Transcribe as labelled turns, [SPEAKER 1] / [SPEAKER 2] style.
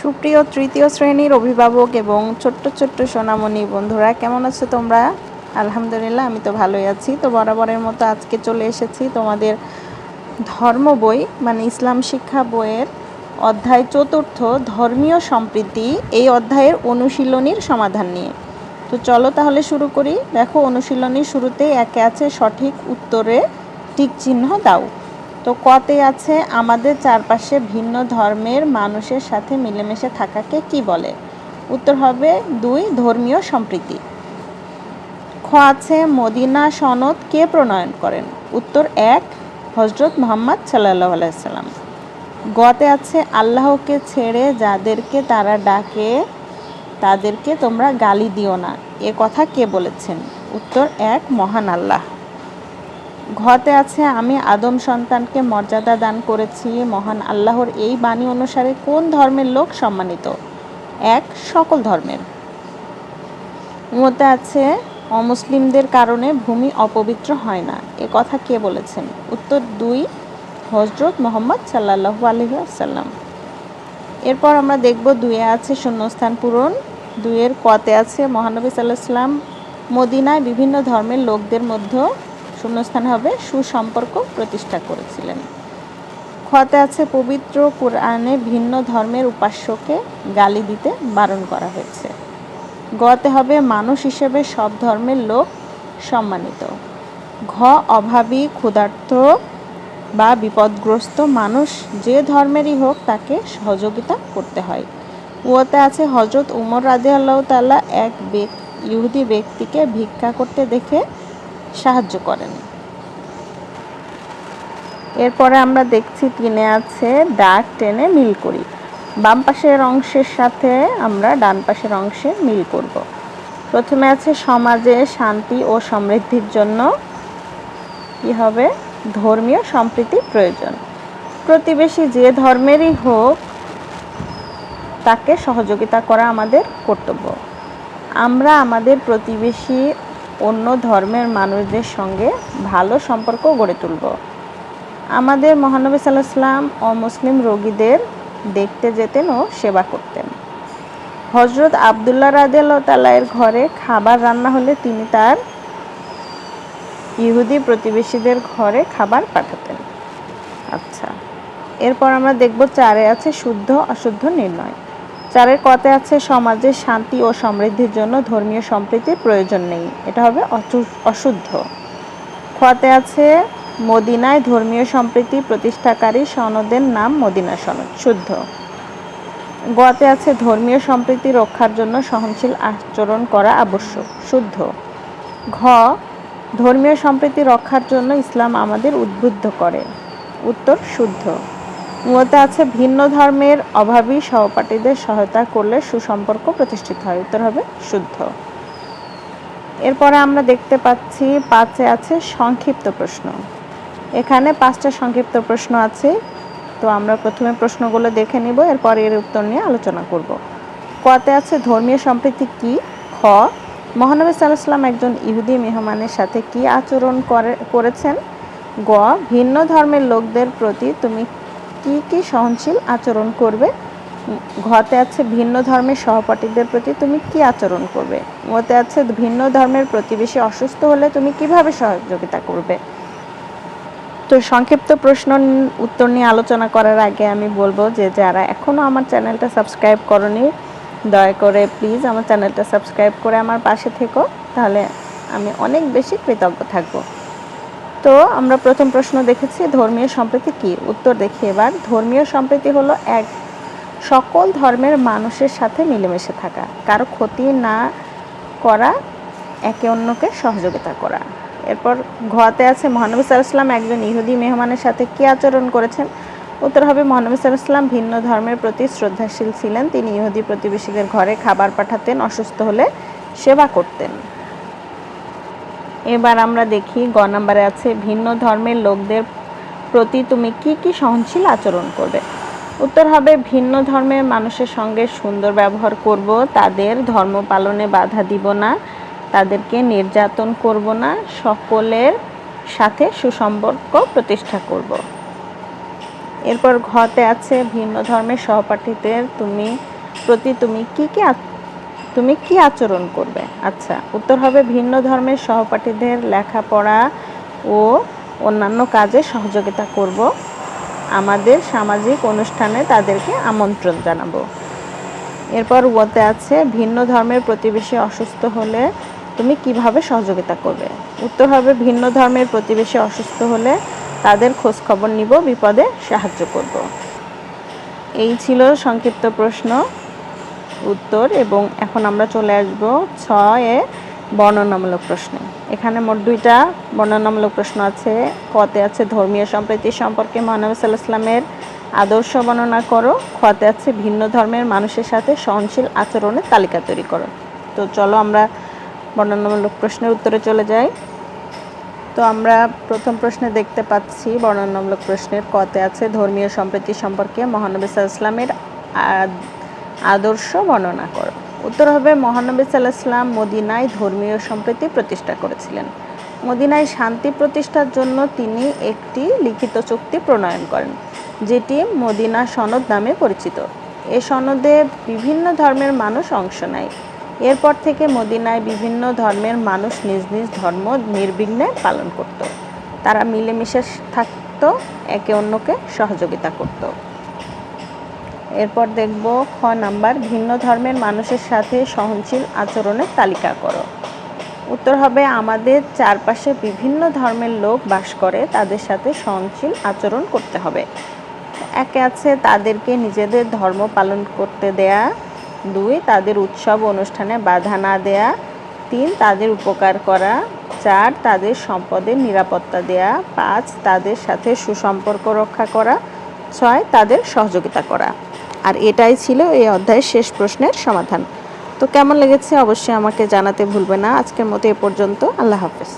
[SPEAKER 1] সুপ্রিয় তৃতীয় শ্রেণির অভিভাবক এবং ছোট্ট ছোট্ট সোনামণি বন্ধুরা, কেমন আছো তোমরা? আলহামদুলিল্লাহ, আমি তো ভালোই আছি। তো বরাবরের মতো আজকে চলে এসেছি তোমাদের ধর্ম বই মানে ইসলাম শিক্ষা বইয়ের অধ্যায় চতুর্থ, ধর্মীয় সম্প্রীতি, এই অধ্যায়ের অনুশীলনীর সমাধান নিয়ে। তো চলো তাহলে শুরু করি। দেখো, অনুশীলনীর শুরুতেই একে আছে সঠিক উত্তরে টিক চিহ্ন দাও। তো কতে আছে আমাদের চারপাশে ভিন্ন ধর্মের মানুষের সাথে মিলেমিশে থাকাকে কি বলে? উত্তর হবে দুই, ধর্মীয় সম্প্রীতি। খ আছে মদিনা সনদ কে প্রণয়ন করেন? উত্তর এক, হজরত মোহাম্মদ সাল্লাহ আলাইসাল্লাম গতে আছে আল্লাহকে ছেড়ে যাদেরকে তারা ডাকে, তাদেরকে তোমরা গালি দিও না। এ কথা কে বলেছেন? উত্তর এক, মহান আল্লাহ। ঘতে আছে, আমি আদম সন্তানকে মর্যাদা দান করেছি, মহান আল্লাহর এই বাণী অনুসারে কোন ধর্মের লোক সম্মানিত? এক, সকল ধর্মের। মতে আছে, অমুসলিমদের কারণে ভূমি অপবিত্র হয় না। এ কথা কে বলেছেন? উত্তর দুই, হজরত মোহাম্মদ সাল্লাহু আলহাম এরপর আমরা দেখব দুয়ে আছে শূন্যস্থান পূরণ, দুইয়ের কতে আছে মহানবী সাল্লাহ সাল্লাম মদিনায় বিভিন্ন ধর্মের লোকদের মধ্যে শূন্যস্থান হবে, সুসম্পর্ক প্রতিষ্ঠা করেছিলেন। খতে আছে পবিত্র কোরআনে ভিন্ন ধর্মের উপাস্যকে গালি দিতে বারণ করা হয়েছে। গতে হবে মানুষ হিসেবে সব ধর্মের লোক সম্মানিত। ঘ, অভাবী ক্ষুধার্থ বা বিপদগ্রস্ত মানুষ যে ধর্মেরই হোক তাকে সহযোগিতা করতে হয়। ওতে আছে হজরত উমর রাজি আল্লাহ তাল্লাহ এক ইহুদি ব্যক্তিকে ভিক্ষা করতে দেখে সাহায্য করেন। এরপরে আমরা দেখছি তিনে আছে ডাক টেনে মিল করি। বাম পাশের অংশের সাথে আমরা ডান পাশের অংশে মিল করব। প্রথমে আছে সমাজে শান্তি ও সমৃদ্ধির জন্য। কি হবে? ধর্মীয় সম্প্রীতি প্রয়োজন। প্রতিবেশী যে ধর্মেরই হোক, তাকে সহযোগিতা করা আমাদের কর্তব্য। আমরা আমাদের প্রতিবেশী অন্য ধর্মের মানুষদের সঙ্গে ভালো সম্পর্ক গড়ে তুলব। আমাদের মহানবী সাল্লাহ সাল্লাম অমুসলিম রোগীদের দেখতে যেতেন ও সেবা করতেন। হজরত আবদুল্লাহ রাজের ঘরে খাবার রান্না হলে তিনি তার ইহুদি প্রতিবেশীদের ঘরে খাবার পাঠাতেন। আচ্ছা এরপর আমরা দেখব চারে আছে শুদ্ধ, অশুদ্ধ, নির্ণয়। চারের কতে আছে সমাজে শান্তি ও সমৃদ্ধির জন্য ধর্মীয় সম্প্রীতির প্রয়োজন নেই। এটা হবে অশুদ্ধ। খতে আছে, মদিনায় ধর্মীয় সম্প্রীতি প্রতিষ্ঠাকারী সনদের নাম মদিনা সনদ, শুদ্ধ। গতে আছে, ধর্মীয় সম্প্রীতি রক্ষার জন্য সহনশীল আচরণ করা আবশ্যক, শুদ্ধ। ঘ, ধর্মীয় সম্প্রীতি রক্ষার জন্য ইসলাম আমাদের উদ্বুদ্ধ করে। উত্তর, শুদ্ধ। মূলত আছে ভিন্ন ধর্মের অভাবী সহপাঠীদের সহায়তা করলে সুসম্পর্ক প্রতিষ্ঠিত হয়। উত্তর হবে শুদ্ধ। এরপরে আমরা দেখতে পাচ্ছি পাঁচে আছে সংক্ষিপ্ত প্রশ্ন। এখানে পাঁচটা সংক্ষিপ্ত প্রশ্ন আছে। তো আমরা প্রথমে প্রশ্নগুলো দেখে নিব, এরপর এর উত্তর নিয়ে আলোচনা করব। কতে আছে ধর্মীয় সম্প্রীতি কি? খ, মহানবী সাল্লাম একজন ইহুদি মেহমানের সাথে কি আচরণ করে, করেছেন? গ, ভিন্ন ধর্মের লোকদের প্রতি তুমি কি কি সহনশীল আচরণ করবে? ঘতে আছে ভিন্ন ধর্মের সহপাঠীদের প্রতি তুমি কি আচরণ করবে? মতে আছে ভিন্ন ধর্মের প্রতিবেশী অসুস্থ হলে তুমি কীভাবে সহযোগিতা করবে? তো সংক্ষিপ্ত প্রশ্ন, উত্তর নিয়ে আলোচনা করার আগে আমি বলব যে যারা এখনও আমার চ্যানেলটা সাবস্ক্রাইব করনি, দয়া করে প্লিজ আমার চ্যানেলটা সাবস্ক্রাইব করে আমার পাশে থেকো, তাহলে আমি অনেক বেশি কৃতজ্ঞ থাকব। তো আমরা প্রথম প্রশ্ন দেখেছি, ধর্মীয় সম্প্রীতি কি? উত্তর দেখি এবার। ধর্মীয় সম্প্রীতি হলো এক, সকল ধর্মের মানুষের সাথে মিলেমিশে থাকা। কারও ক্ষতি না করা, একে অন্যকে সহযোগিতা করা। এরপর ঘতে আছে, মহানবী সাল্লাম একজন ইহুদি মেহমানের সাথে কী আচরণ করেছেন? উত্তর হবে, মহানবী সাল্লাম ভিন্ন ধর্মের প্রতি শ্রদ্ধাশীল ছিলেন। তিনি ইহুদি প্রতিবেশীদের ঘরে খাবার পাঠাতেন, অসুস্থ হলে সেবা করতেন। এবার আমরা দেখি গ নাম্বারে আছে, ভিন্ন ধর্মের লোকদের প্রতি তুমি কি কি সহনশীল আচরণ করবে? উত্তর হবে, ভিন্ন ধর্মের মানুষের সঙ্গে সুন্দর ব্যবহার করব, তাদের ধর্ম পালনে বাধা দিব না, তাদেরকে নির্যাতন করব না, সকলের সাথে সুসম্পর্ক প্রতিষ্ঠা করব। এরপর ঘতে আছে, ভিন্ন ধর্মের সহপাঠীদের তুমি, প্রতি তুমি কি কি তুমি কি আচরণ করবে? আচ্ছা উত্তর হবে ভিন্ন ধর্মের সহপাঠীদের লেখাপড়া ও অন্যান্য কাজে সহযোগিতা করব। আমাদের সামাজিক অনুষ্ঠানে তাদেরকে আমন্ত্রণ জানাব। এরপর ওতে আছে, ভিন্ন ধর্মের প্রতিবেশী অসুস্থ হলে তুমি কীভাবে সহযোগিতা করবে? উত্তর হবে, ভিন্ন ধর্মের প্রতিবেশী অসুস্থ হলে তাদের খোঁজ খবর নিব, বিপদে সাহায্য করব। এই ছিল সংক্ষিপ্ত প্রশ্ন। উত্তর এবং এখন আমরা চলে আসব ছয়ে বর্ণনামূলক প্রশ্নে। এখানে মোট দুইটা বর্ণনামূলক প্রশ্ন আছে। কতে আছে ধর্মীয় সম্প্রীতি সম্পর্কে মহানবী সাল্লাহ ইসলামের আদর্শ বর্ণনা করো। খতে আছে ভিন্ন ধর্মের মানুষের সাথে সহনশীল আচরণের তালিকা তৈরি করো। তো চলো আমরা বর্ণনামূলক প্রশ্নের উত্তরে চলে যাই। তো আমরা প্রথম প্রশ্নে দেখতে পাচ্ছি বর্ণনামূলক প্রশ্নের কতে আছে ধর্মীয় সম্প্রীতি সম্পর্কে মহানবী সাল্লাহ ইসলামের আদর্শ বর্ণনা করো। উত্তর হবে, মহানবী সাল্লাহ ইসলাম মদিনায় ধর্মীয় সম্প্রীতি প্রতিষ্ঠা করেছিলেন। মদিনায় শান্তি প্রতিষ্ঠার জন্য তিনি একটি লিখিত চুক্তি প্রণয়ন করেন, যেটি মদিনা সনদ নামে পরিচিত। এ সনদে বিভিন্ন ধর্মের মানুষ অংশ নেয়। এরপর থেকে মদিনায় বিভিন্ন ধর্মের মানুষ নিজ নিজ ধর্ম নির্বিঘ্নে পালন করত। তারা মিলেমিশে থাকত, একে অন্যকে সহযোগিতা করত। এরপর দেখব খ নাম্বার, ভিন্ন ধর্মের মানুষের সাথে সহনশীল আচরণের তালিকা করো। উত্তর হবে, আমাদের চারপাশে বিভিন্ন ধর্মের লোক বাস করে, তাদের সাথে সহনশীল আচরণ করতে হবে। একে আছে, তাদেরকে নিজেদের ধর্ম পালন করতে দেয়া। দুই, তাদের উৎসব অনুষ্ঠানে বাধা না দেয়া। তিন, তাদের উপকার করা। চার, তাদের সম্পদের নিরাপত্তা দেয়া। পাঁচ, তাদের সাথে সুসম্পর্ক রক্ষা করা। ছয়, তাদের সহযোগিতা করা। আর এটাই ছিল এই অধ্যায়ের শেষ প্রশ্নের সমাধান। তো কেমন লেগেছে অবশ্যই আমাকে জানাতে ভুলবে না। আজকের মতো এ পর্যন্ত। আল্লাহ হাফেজ।